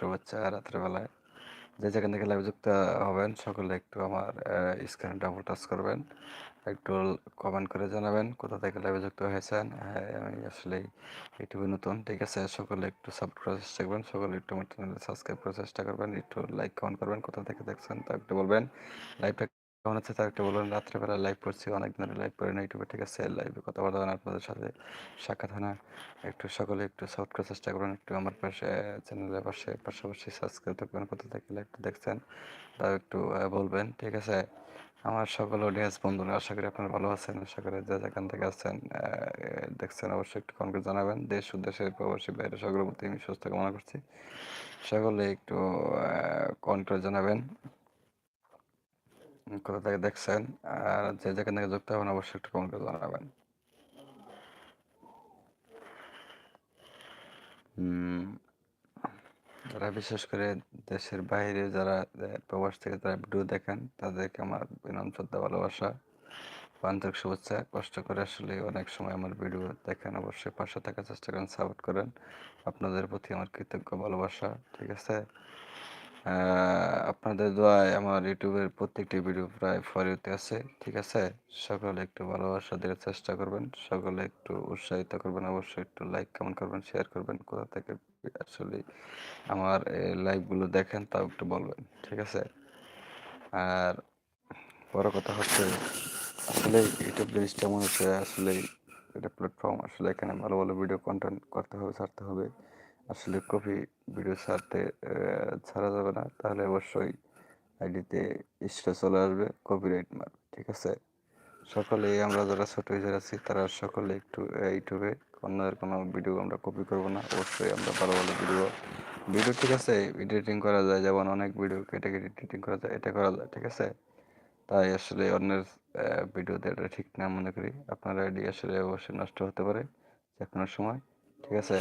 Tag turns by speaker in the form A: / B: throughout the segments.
A: শুভেচ্ছা রাত্রেবেলায়। যে যেখান থেকে লাইভ যুক্ত হবেন, সকলে একটু আমার স্ক্রিনে ডাবল টাচ করবেন। একটু কমেন্ট করে জানাবেন কোথা থেকে লাইভে যুক্ত হয়েছেন। হ্যাঁ আমি আসলে ইউটিউবে নতুন ঠিক আছে? সকলে একটু সাপোর্ট করার চেষ্টা করবেন, সকলে একটু আমার চ্যানেলে সাবস্ক্রাইব করার চেষ্টা করবেন, একটু লাইক কমেন্ট করবেন, কোথা থেকে দেখছেন তা একটু বলবেন। লাইভটা কেমন আছে তা একটু বলবেন রাত্রেবেলা লাইভ করছি অনেক দিনের লাইভ করি না ইউটিউবে ঠিক আছে লাইভে কথা বলা হয় আপনাদের সাথে সাক্ষাৎ হয় না। একটু সকলে একটু সাপোর্ট করার চেষ্টা করবেন একটু আমার পাশে চ্যানেলের পাশে, পাশাপাশি সাবস্ক্রাইব থাকবেন কোথা থেকে লাইভটা দেখছেন, তাও একটু বলবেন, ঠিক আছে? আমার সকল অডিয়েন্স বন্ধুরা, আশা করি আপনারা ভালো আছেন, আশা করি যে যেখান থেকে আছেন দেখছেন, অবশ্যই একটু কমেন্ট জানাবেন। দেশ উদ্দেশ্যের প্রবাসী বাইরে সকলের প্রতি আমি সুস্থ কামনা করছি। সকলে একটু কমেন্ট জানাবেন। কোথা থেকে দেখছেন, আর যে যেখান থেকে যুক্ত হবেন অবশ্যই একটু কমেন্ট করে জানাবেন। যারা বিশেষ করে দেশের বাইরে যারা প্রবাস থেকে যারা ভিডিও দেখেন, তাদেরকে আমার বিনম শ্রদ্ধা, ভালোবাসা, আন্তরিক শুভেচ্ছা। কষ্ট করে আসলে অনেক সময় আমার ভিডিও দেখেন, অবশ্যই পাশে থাকার চেষ্টা করেন সাপোর্ট করেন। আপনাদের প্রতি আমার কৃতজ্ঞ, ভালোবাসা, ঠিক আছে? আপনাদের দোয়ায় আমার ইউটিউবের প্রত্যেকটি ভিডিও প্রায় ফরিতে আছে, ঠিক আছে? সকলে একটু ভালোবাসা দেওয়ার চেষ্টা করবেন, সকলে একটু উৎসাহিত করবেন, অবশ্যই একটু লাইক কমেন্ট করবেন শেয়ার করবেন, কোথা থেকে আসলে আমার লাইভগুলো দেখেন তাও একটু বলবেন, ঠিক আছে? আর বড় কথা হচ্ছে, আসলে ইউটিউব জিনিসটা মনে হচ্ছে, আসলে এটা প্ল্যাটফর্ম আসলে এখানে ভালো ভালো ভিডিও কন্টেন্ট করতে হবে, ছাড়তে হবে। আসলে কপি ভিডিও ছাড়তে ছাড়া যাবে না। তাহলে অবশ্যই আইডিতে ইস্টা চলে আসবে কপিরাইট মার ঠিক আছে? সকলে আমরা যারা ছোট ইউজার আছি, তারা সকলে একটু ইউটিউবে অন্যের কোনো ভিডিও আমরা কপি করব না। অবশ্যই আমরা ভালো ভালো ভিডিও ভিডিও ঠিক আছে এডিটিং করা যায়, যেমন অনেক ভিডিও কেটে কেটে এডিটিং করা যায়, এটা করা যায়, ঠিক আছে? তাই আসলে অন্যের ভিডিওতে এটা ঠিক না মনে করি। আপনার আইডি আসলে অবশ্যই নষ্ট হতে পারে, যে কোনো সময়, ঠিক আছে?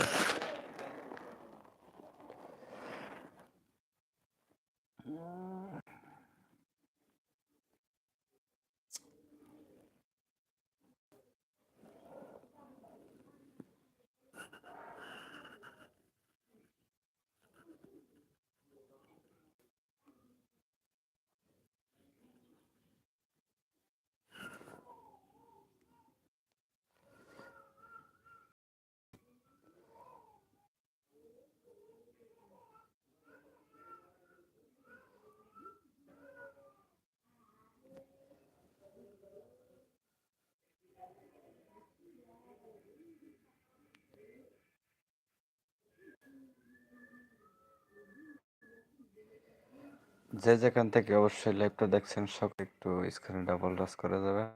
A: যে যেখান থেকে অবশ্যই লাইভটা দেখছেন, সব একটু স্ক্রিনে ডাবল টাচ করে যাবেন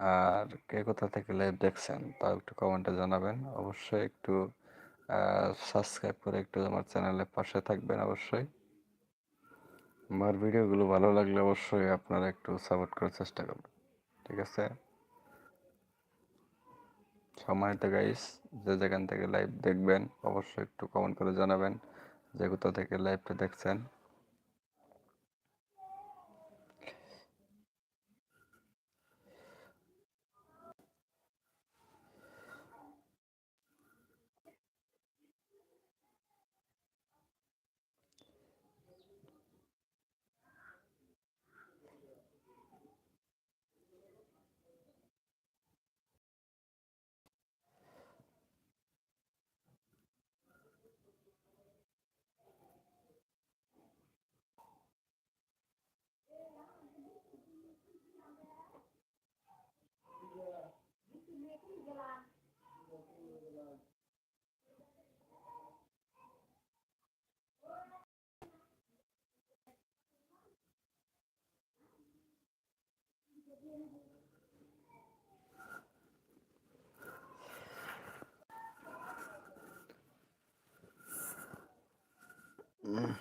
A: আর কে কোথা থেকে লাইভ দেখছেন, তাও একটু কমেন্টে জানাবেন। অবশ্যই একটু সাবস্ক্রাইব করে একটু আমার চ্যানেলের পাশে থাকবেন অবশ্যই। আমার ভিডিওগুলো ভালো লাগলে অবশ্যই আপনারা একটু সাপোর্ট করার চেষ্টা করবেন। ঠিক আছে? সম্মানিত গাইস যে যেখান থেকে লাইভ দেখবেন, অবশ্যই একটু কমেন্ট করে জানাবেন। যে কোথা থেকে লাইভটা দেখছেন 嗯。